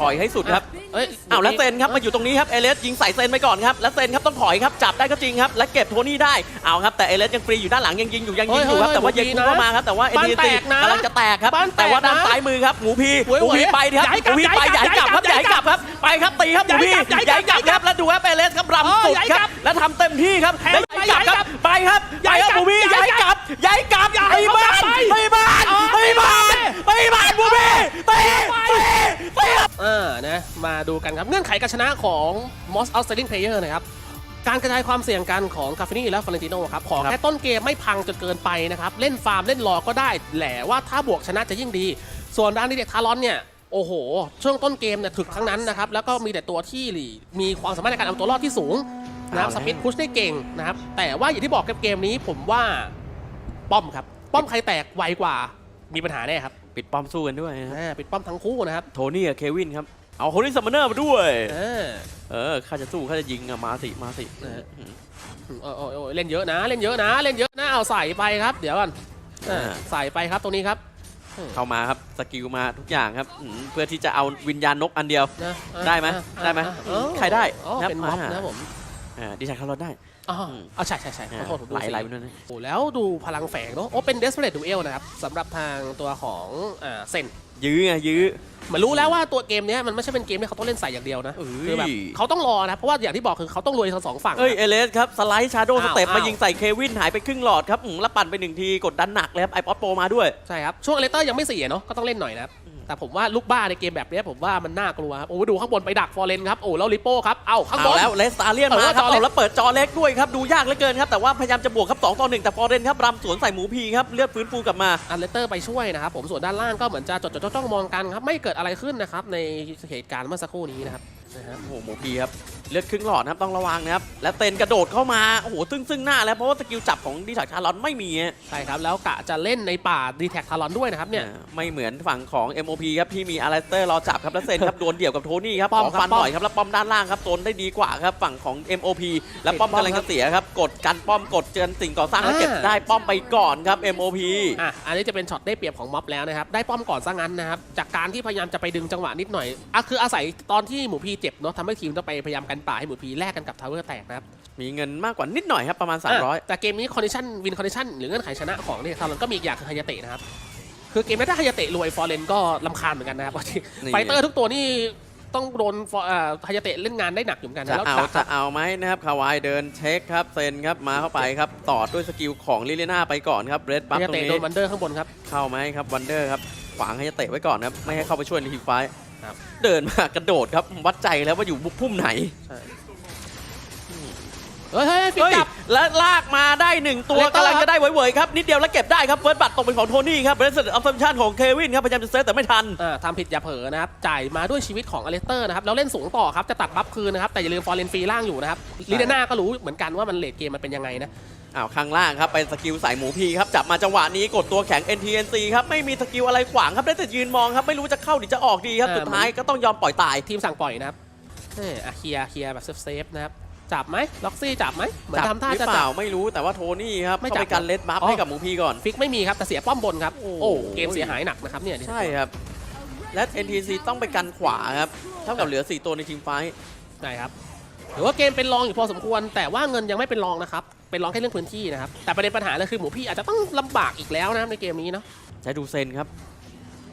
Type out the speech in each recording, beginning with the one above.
ปล่อยให้สุดครับเอ้ยอ้าวแล้วเซนครับมาอยู่ตรงนี้ครับเอเลสยิงใส่เซนไปก่อนครับแล้วเซนครับต้องถอยครับจับได้ก็จริงครับและเก็บโทนี่ได้เอาครับแต่เอเลสยังฟรีอยู่ด้านหลังยังยิงอยู่ยังยิงอยู่ครับแต่ว่ายังคุเข้ามาครับแต่ว่าเอ็นดีซีกำลังจะแตกครับแต่ว่าด้านซ้ายมือครับหมูพีหมูพีไปดิครับหมูพีไปใหญ่กลับครับใหญ่กลับครับไปครับตีครับหมูพีใหญ่กลับครับแล้วดูครับเอเลสครับรำสุดครับแล้วทำเต็มที่ครับแล้วใหญ่กลับครับไปครับไปครับหมูพีใหญ่กลับใหญ่กลับไปบ้านไปบ้านไปบ้านไปบ้านหมูพีตีตีตี อ่านะมาดู กันครับ เงื่อนไขการชนะของ Most Outstanding Player นะครับ การกระจายความเสี่ยงกันของคาเฟนี่และฟ o เรนติโนครับ ขอครับแค่ต้นเกมไม่พังจนเกินไปนะครับ เล่นฟาร์มเล่นรอก็ได้แหละว่าถ้าบวกชนะจะยิ่งดี ส่วนด้านนี้เด็กทารอนเนี่ยโอ้โห ช่วงต้นเกมเนี่ยถึกทั้งนั้นนะครับ แล้วก็มีแต่ตัวที่มีความสามารถในการเอาตัวรอดที่สูงนะครับสปีดพุชได้เก่งนะครับ แต่ว่าอย่างที่บอกกับเกมนี้ผมว่าป้อมครับ ป้อมใครแตกไวกว่ามีปัญหาแน่ครับ ปิดป้อมสู้กันด้วยนะฮะอ่าปิดป้อมทั้งคู่นะครับ โทนี่กับเควินครับ เอาโฮลี่ซัมมอนเนอร์มาด้วยอ่าเออข้าจะสู้ข้าจะยิงอะมาสิมาสิเออโอ้ยโอ้ยโอ้ยเล่นเยอะนะ เล่นเยอะนะ เล่นเยอะนะ เอาใส่ไปครับ เดี๋ยวก่อนเออใส่ไปครับตรงนี้ครับ เข้ามาครับสกิลมาทุกอย่างครับอืมเพื่อที่จะเอาวิญญาณนกอันเดียวนะอะได้ไหมอะได้ไหมอะอ๋อใครได้อ๋อครับเป็นม็อบอ่านะครับผมอ่าดิฉันคาร์ลอตได้อ๋ออืมอ๋อใช่ใช่ใช่ขอ่าอโทษผมดูไหลสีไหลไปด้วยนะโอ้แล้วดูพลังแฝงเนาะโอ้เป็น Desperate Duel นะครับสำหรับทางตัวของอ่าเซน ยื้อไงยื้อ เหมือนรู้แล้วว่าตัวเกมเนี้ยมันไม่ใช่เป็นเกมที่เขาต้องเล่นใส่อย่างเดียวนะ เอ้ย คือแบบเขาต้องรอนะเพราะว่าอย่างที่บอกคือเขาต้องรวยทั้งสองฝั่ง เอ้ยเอเลสครับ สไลด์ชาโดว์สอ้าวเต็ปมาอ้าว ยิงใส่เควินหายไปครึ่งหลอดครับอืมแล้วปั่นไปหนึ่งทีกดดันหนักเลยครับไอป๊อปโปมาด้วย ใช่ครับ ช่วงเลเตอร์ยังไม่เสียเนาะก็ต้องเล่นหน่อยนะครับอืม แต่ผมว่าลูกบ้าในเกมแบบเนี้ยผมว่ามันน่ากลัวครับ โอ้ดูข้างบนไปดักฟอร์เรนครับ โอ้แล้วลิโป้ครับ เอ้าข้างบเอานแล้วเลสตาเลียนเออมาครับจอเล็กเอาแล้วเปิดจอเล็กด้วยครับ ดูยากเหลือเกินครับ แต่ว่าพยายามจะบวกครับ2ต่อ1แต่ฟอร์เรนครับรำสวนใส่หมูพีครับ เลือดฟื้นฟูกลับมา อันเลเตอร์ไปช่วยนะครับ ผมส่วนด้านล่างก็เหมือนจะจดจดจ้องๆมองกันครับ ไม่เกิดอะไรขึ้นนะครับในเหตุการณ์เมื่อสักครู่นี้นะครับนะฮะโอ้โหหมูพีครับ เลือดครึ่งหลอดนะครับต้องระวังนะครับและเต็นกระโดดเข้ามาโอ้โหซึ่งซึ่งหน้าแล้วเพราะว่าสกิลจับของดิฉักชาลอนไม่มีฮะใช่ครับแล้วกะจะเล่นในป่าดีแท็กทารอนด้วยนะครับเนี่ยอ่าไม่เหมือนฝั่งของ MOP ครับที่มีอาร์เตอร์รอจับครับแล้วเซนครับโดนเดี่ยวกับโทนี่ครับป้อมขอครับฟันป้อมหน่อยครับแล้วป้อมด้านล่างครับโซนได้ดีกว่าครับฝั่งของ MOP แล้วป้อมป้อมกำลังครัจะบเสียครับกดกันป้อมกดเจนสิ่งก่อสร้างแล้วอ่าเก็บได้ป้อมไปก่อนครับ MOP อะอันนี้จะเป็นช็อตได้เปรียบของม็อบแล้วนะครับได้ป้อมก่อนซะงั้นนะครับจากการที่พยายามจะไปดึงจังหวะนิดหน่อยอะคืออาศัยตอนที่หมูพีเจ็บเนาะทำให้ทีมต้องไปพยายามกันป่าให้หมูพีแลกกันกับทาวเวอร์แตกนะครับมีเงินมากกว่านิดหน่อยครับประมาณอะ300 แต่เกมนี้คอนดิชันวินคอนดิชันหรือเงื่อนไขชนะของเนี่ยทารอนก็มีอีกอย่างคือฮายาเตะนะครับคือเกมนี้ถ้าฮายาเตะรวยฟอร์เรนก็ลำคาญเหมือนกันนะครับนี่ไฟเตอร์ทุกตัวนี่ต้องโดน For- เอ่อฮายาเตะเล่นงานได้หนักอยู่เหมือนกันจะนะแล้วเอาดักคจะรับเอาไหมนะครับคาวายเดินเช็คครับเซนครับมาเข้าไปครับต่อด้วยสกิลของลิเลน่าไปก่อนครับเรดบัฟฮายาตรงเตะนี้โดนวันเดอร์ข้างบนครับเข้าไหมครับวันเดอร์ครับขวางให้จะเตะไว้ก่อนครับไม่ให้เข้าไปช่วยในทีมไฟท์ ครับ เดินมากระโดดครับวัดใจแล้วว่าอยู่พุ่มไหนใช่เฮ้ยเฮ้ยฟิกเฮ้ยจับ และลากมาได้หนึ่งตัวเลเตอร์กำลังจะได้เวยๆครับ นิดเดียวแล้วเก็บได้ครับเฟิร์สบัตตกเป็นของโทนี่ครับเบรสเซอร์อัลซัมชันของเควินครับพยายามจะเซฟแต่ไม่ทัน อ่าทำผิดอย่าเผลอนะครับ จ่ายมาด้วยชีวิตของอเลสเตอร์นะครับ แล้วเล่นสูงต่อครับ จะตัดบัฟคืนนะครับ แต่อย่าลืมฟอร์เรนฟรีล่างอยู่นะครับลิเดน่าก็รู้เหมือนกันว่ามันเลดเกมมันเป็นยังไงนะ อ้าวข้างล่างครับเป็นสกิลใส่หมูพีครับจับมาจังหวะนี้กดตัวแข็ง NTNC ครับไม่มีสกิลอะไรขวางครับได้แต่ยืนมองครับไม่รู้จะเข้าหรือจะออกดีครับเออสุดท้ายก็ต้องยอมปล่อยตายทีมสั่งปล่อยนะครับเอออะเคลียร์เคลียร์แบบเซฟๆนะครับจับไหมล็อกซี่จับไหมเหมือนจับทำท่าหรือจะเปจัล่าบไม่รู้แต่ว่าโทนี่ครับไม่เข้าจับไปกันเลดบัฟอ๋อให้กับหมูพีก่อนฟิกไม่มีครับแต่เสียป้อมบนครับโอ้โอ้เกมเสียหายหนักนะครับเนี่ยใช่ครับและ NTNC ต้องไปกันขวาครับเท่ากับเหลือ 4 ตัวในทีมไฟท์ใช่ครับหรือว่าเกมเป็นรองอยู่พอสมควร แต่ว่าเงินยังไม่เป็นรองนะครับ เป็นรองแค่เรื่องพื้นที่นะครับ แต่ประเด็นปัญหาเลยคือหมูพี่อาจจะต้องลำบากอีกแล้วนะครับในเกมนี้เนาะใช้ดูเซนครับ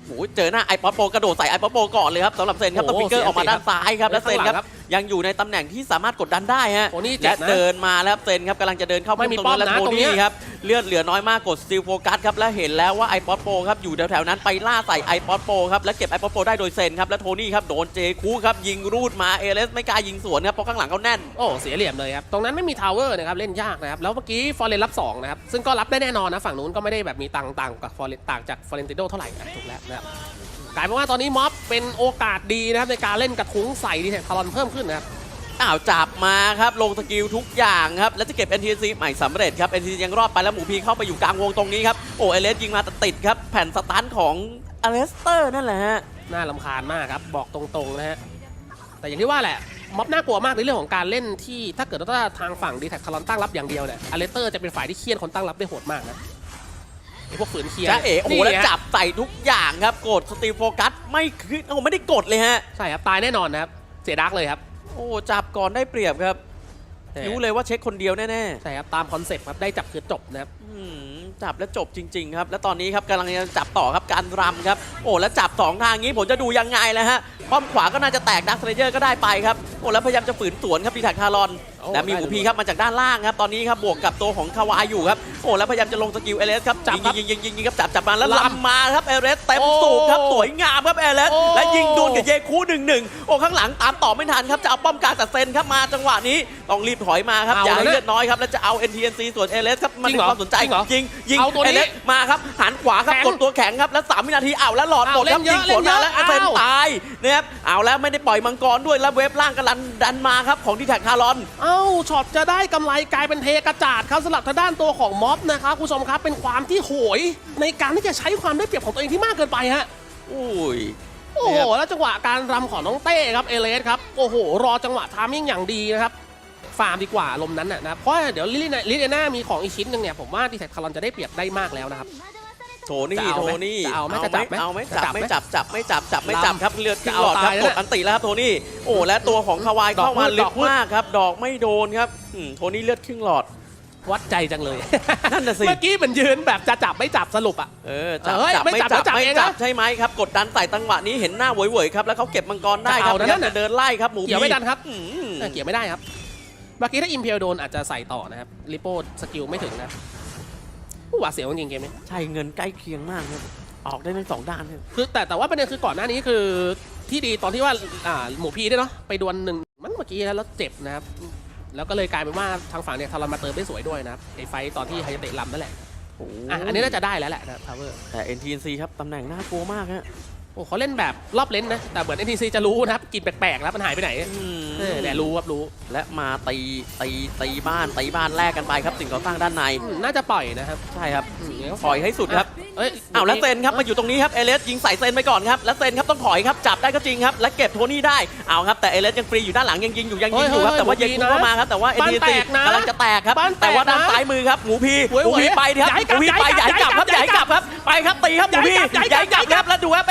โอ้โหเจอหน้าไอป๊อปโปกระโดดใส่ไอป๊อปโปก่อนเลยครับสำหรับเซนครับโอ้ตัวโหฟิกเกอร์ออกมาเสียด้านซ้ายครับและเซนครับข้างหลังครับ ยังอยู่ในตำแหน่งที่สามารถกดดันได้ฮะโอ้นี่เจ็และบนะเดินมาแล้วครับเซนครับกำลังจะเดินเข้าไม่มีตรงป้อมนั้นและนะโทตรงเนี้นี่ยครับเลือดเหลือน้อยมากกดสติลโฟกัสครับและเห็นแล้วว่าไอป๊อปโปครับอยู่แถวๆนั้นไปล่าใส่ไอป๊อปโปครับและเก็บไอป๊อปโปได้โดยเซนครับและโทนี่ครับโดนเจคูครับยิงรูดมาเอเลสไม่กล้ายิงสวนครับเพราะข้างหลังเขาแน่น โอ้เสียเหลี่ยมเลยครับ ตรงนั้นไม่มีทาวเวอร์นะครับ เล่นยากนะครับ แล้วเมื่อกี้ฟอร์เรนรับ2นะครับ ซึ่งก็รับได้แน่นอนนะ ฝั่งนู้นก็ไม่ได้แบบมีตังค์ต่างกับฟอร์เรนต่างจากฟอร์เรนติโดเท่าไหร่นะถูกแล้วนะครับ กลายเป็นว่าตอนนี้ม็อบเป็นโอกาสดีนะครับในการเล่นกระทุ้งใส่ดีแท็กทารอนเพิ่มขึ้นนะครับอ้าวจับมาครับลงสกิลทุกอย่างครับแล้วจะเก็บ NTC ใหม่สำเร็จครับ NTC ยังรอดไปแล้วหมูพีเข้าไปอยู่กลางวงตรงนี้ครับโอ้เอเลสยิงมาแต่ติดครับแผ่นสตันของอเลสเตอร์นั่นแหละฮะน่าลำคาญมากครับบอกตรงๆนะฮะแต่อย่างที่ว่าแหละม็อบน่ากลัวมากในเรื่องของการเล่นที่ถ้าเกิดว่าทางฝั่งดีแท็กทารอนตั้งรับอย่างเดียวเนี่ยอเลเตอร์จะเป็นฝ่ายที่เคี่ยนคนตั้งรับได้โหดมากนะไอ้ พวกฝืนเคลียร์จ้าเอ๋โอ้โหนี่แล้วฮะจับใส่ทุกอย่างครับกดสตีลโฟกัสไม่คือโอ้โหไม่ได้กดเลยฮะใช่ครับตายแน่นอนนะครับเสียดักเลยครับ โอ้จับก่อนได้เปรียบครับรู้เลยว่าเช็คคนเดียวแน่ใช่ครับตามคอนเซ็ปต์ครับได้จับคือจบนะครับๆอืมจับแล้วจบจริง ๆ ครับ แล้วตอนนี้ครับกำลังจะจับต่อครับการรำครับ โอ้แล้วจับสองทางนี้ผมจะดูยังไงแล้วฮะป้อมขวาก็น่าจะแตกดักเทรเยอร์ก็ได้ไปครับโอ้แล้วพยายามจะฝืนสวนครับดีแท็กคารอนโอ้ และมีหมูได้พีครับมาจากด้านล่างครับตอนนี้ครับบวกกับตัวของคาวายอยู่ครับโอ้แล้วพยายามจะลงสกิลเอเลสครับจับครับยิงยิงยิงยิงครับจับจับมาแล้วลำลำมาครับเอเลสเต็มโอ้สูบครับสวยงามครับเอเลสโอ้และยิงดวลกับเยคูหนึ่งหนึ่งโอ้ข้างหลังตามต่อไม่ทันครับจะเอาป้อมกลางแต่เซนครับมาจังหวะนี้ต้องรีบถอยมาครับเอาอย่าให้แล้วนะเลือดน้อยครับแล้วจะเอา NTNC ส่วนเอเลสครับมันจริมีงเหรอความสนใจจริงเหรอยิงยิงเอาตัวนี้เอเลสมาครับหันขวาครับแข็งกดตัวแข็งครับแล้ว3วินาทีเอาแล้วหลอดเอาหมดครับเล่ยินงเยสอะวนมาแล้วเล่นเยอะเซนเอาตายนะครับเอาแล้วไม่ได้ปล่อยมังกรด้วยแล้วเวฟล่างกำลังดันมาครับของดีแท็กคารอนเอ้าช็อตจะได้กำไรกลายเป็นเทกระจาดครับสำหรับทางด้านตัวของม็อบนะครับคุณผู้ชมครับเป็นความที่โหย ในการที่จะใช้ความได้เปรียบของตัวเองที่มากเกินไปฮะอุ้ยโอ้โหแล้วจังหวะการรำของน้องเต้ครับเอเลสครับโอ้โห รอจังหวะทามมิ่งอย่างดีนะครับฟาร์มดีกว่าลมนั้นน่ะนะครับเพราะว่าเดี๋ยวลิลินาลิเดน่ามีของอีกชิ้นหนึ่งเนี่ยผมว่าดีแท็กคารอนจะได้เปรียบได้มากแล้วนะครับ โทนี่จะเอาโทไหมนี่จะเอาไหมจะจับไหมเอาไหมจะจับจับไหมไม่จับจับไม่จับจับไม่จับลำครับเลือดจะขึ้นเอาหลอดครับตายกแล้วดอันติแล้วครับโทนี่โอ้และตัวของคาวายดอกเข้ามามืดลึดอกกมืด มากครับ ดอกไม่โดนครับอืมโทนี่เลือดครึ่งหลอด วัดใจจังเลยนั่นน่ะสิ เมื่อกี้เหมือนยืนแบบจะจับไม่จับสรุปอะ เออจับเอ้ยจับไม่ไม่จับจับไม่จับไม่เองจับนะใช่ไหมครับ กดดันใส่ตังหวะนี้เห็นหน้าเหวยๆครับแล้วเขาเก็บมังกรได้ครับจะเอานะนั่นน่ะจะเดินไล่ครับหมูเกี่ยวไม่ดันครับอืม เออเกี่ยวไม่ได้ครับ เมื่อกี้ถ้าอิมเพียวโดนอาจจะใส่ต่อนะครับลิโป้สกิลไม่ถึงนะ อู้หวาดเสียวจริงๆเกมนี้ใช่เงินใกล้เคียงมากครับออกได้ทั้งสองด้านครับคือแต่แต่ว่าประเด็นคือก่อนหน้านี้คือที่ดีตอนที่ว่าอ่าหมูพีด้วยเนาะไปดวลหนึ่งมันเมื่อกี้แล้วแล้วเจ็บนะครับ แล้วก็เลยกลายเป็นว่าทางฝั่งเนี่ยทารอนมาเติมได้สวยด้วยนะครับไอ้ไฟต์ตอนที่ไฮยาเตะลำนั่นแหละโอ้อะอันนี้น่าจะได้แล้วแหละนะพาวเวอร์แต่ NTNC ครับตำแหน่งน่ากลัวมากฮะ โอ้เขาเล่นแบบรอบเลนนะ แต่เหมือน NTC จะรู้นะครับกลินแปลกๆแล้วมันหายไปไหนอืมเออแต่รู้ครับรู้และมาตีตีตีบ้านตีบ้านแลกกันไปครับสิ่งก่อสร้างด้านในอืมน่าจะปล่อยนะครับใช่ครับอืมเดี๋ยวปล่อยให้สุดครับ เอ้ยเอาแล้วเซนครับมาอยู่ตรงนี้ครับเอเลสยิงใส่เซนไปก่อนครับแล้วเซนครับต้องถอยครับจับได้ก็จริงครับและเก็บโทนี่ได้เอาครับแต่เอเลสยังฟรีอยู่ด้านหลังยังยิงอยู่ยังยิงอยู่ครับแต่ว่าเยคูก็มาครับแต่ว่าเอ็นบ้านทีแตซีกนะกำลังจะแตกครับบ้านแตกแต่ว่าด้านนะซ้ายมือครับหมูพีโอ้ยหมูพีโอ้ยไปครับย้ายหกลับมูพีไปย้าย้ายยกลับครับย้าย้ายยกกลัลับบครับไปครับตีครับหมูพีย้ายกลับย้ายกลับย้ายกลัครับบแล้วดูครับเ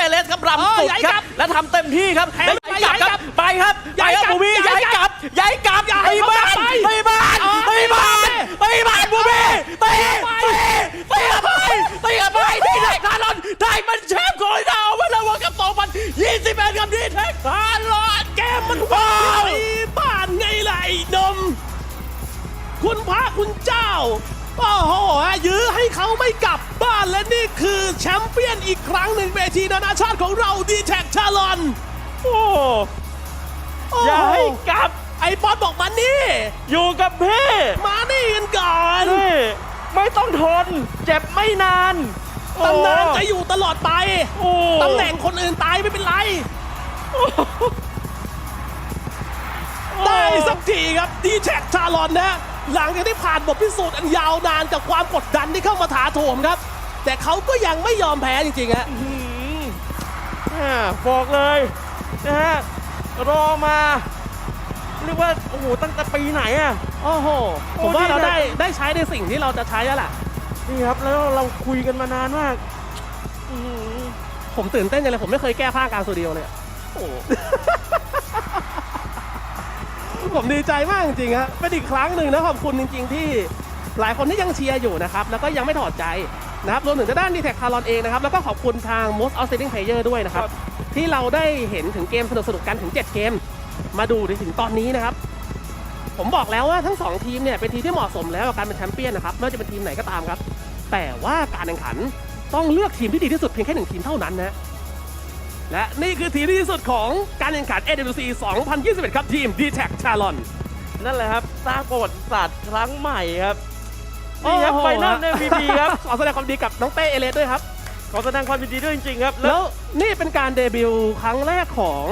อเลสครับเออ พระคุณเจ้า โอ้โหยื้อให้เขาไม่กลับบ้านและนี่คือแชมเปี้ยนอีกครั้งหนึ่งเวทีนานาชาติของเราดีแท็กชาลอน โอ้โอ้อย่าให้กลับ ไอ้บอสบอกมานี่ อยู่กับพี่มานี่กันก่อนนี่ไม่ต้องทน เจ็บไม่นานโอ้ตำนานจะอยู่ตลอดไปโอ้ตำแหน่งคนอื่นตายไม่เป็นไร ได้สักทีครับดีแท็กชาลอนนะ หลังจากที่ผ่านบทพิสูจน์อันยาวนานกับความกดดันที่เข้ามาถาโถมครับ แต่เขาก็ยังไม่ยอมแพ้จริงๆฮะหืมอ่าบอกเลยนะฮะรอมา เรียกว่าโอ้โหตั้งแต่ปีไหนอะ โอ้โห ผมว่าเราได้ได้ใช้ในสิ่งที่เราจะใช้แล้วล่ะ นี่ครับแล้วเราคุยกันมานานมากอื้อหือผมตื่นเต้นจังเลยผมไม่เคยแก้ผ้ากลางสตูดิโอเลยอะ โอ้ ผมดีใจมากจริงๆฮะเป็นอีกครั้งหนึ่งนะขอบคุณจริง ๆ ที่หลายคนที่ยังเชียร์อยู่นะครับแล้วก็ยังไม่ถอดใจนะครับรวมถึงทาด้านดีแท็กคารอนเองนะครับแล้วก็ขอบคุณทาง most outstanding player ด้วยนะครับที่เราได้เห็นถึงเกมสนุกๆกันถึง 7 เกม มาดูถึงตอนนี้นะครับผมบอกแล้วว่าทั้ง 2 ทีมเนี่ยเป็นทีมที่เหมาะสมแล้วกับการเป็นแชมเปี้ยนนะครับไม่ว่าจะเป็นทีมไหนก็ตามครับ แต่ว่าการแข่งขันต้องเลือกทีมที่ดีที่สุดเพียงแค่หนึ่งทีมเท่านั้นนะ และนี่คือทีมที่ดีที่สุดของการแข่งขัน AWC 2021 ครับทีม d t a c Chalon นั่นแหละครับสร้างประวัติศาสตร์ครั้งใหม่ครับนี่ครับโอ้โหไฟนอล MVP ครับ ขอแสดงความดีกับน้องเต้เอเลสด้วยครับ ขอแสดงความยินดีด้วยจริงๆครับ แล้แล้ววนี่เป็นการเดบิวต์ครั้งแรกของ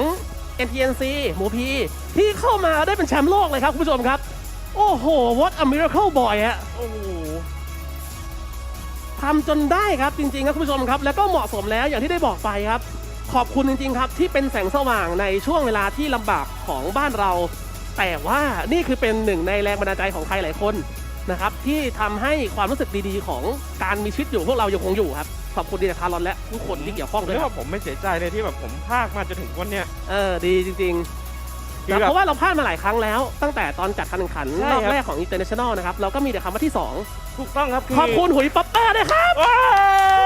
NTNC หมูพีที่เข้ามาได้เป็นแชมป์โลกเลยครับคุณผู้ชมครับ โอ้โห what a miracle boy ฮะโอ้โหทำจนได้ครับจริงๆครับคุณผู้ชมครับ แล้วก็เหมาะสมแล้วอย่างที่ได้บอกไปครับ ขอบคุณจริง ๆ ครับ ที่เป็นแสงสว่างในช่วงเวลาที่ลำบากของบ้านเรา แต่ว่านี่คือเป็นหนึ่งในแรงบันดาลใจของใครหลายคนนะครับ ที่ทำให้ความรู้สึกดีๆ ของการมีชีวิตอยู่พวกเรายังคงอยู่ครับ ขอบคุณดีจากคารอนและทุกคนที่เกี่ยวข้องด้วเรียยกครับว่าผมไม่เสียใจเลยที่แบบผมพากมาจนถึงวันเนี้ยเออดีจริง ๆ คือนะแบบเพราะว่าเราพลาดมาหลายครั้งแล้ว ตั้งแต่ตอนจัดการแข่งขันใช่รอบครับ แรกของ International นะครับ เราก็มีแต่คำว่าที่ ถูกต้องครับ2 ขอบคุณหุยป๊อปเปอร์ด้วยครับ ว้าว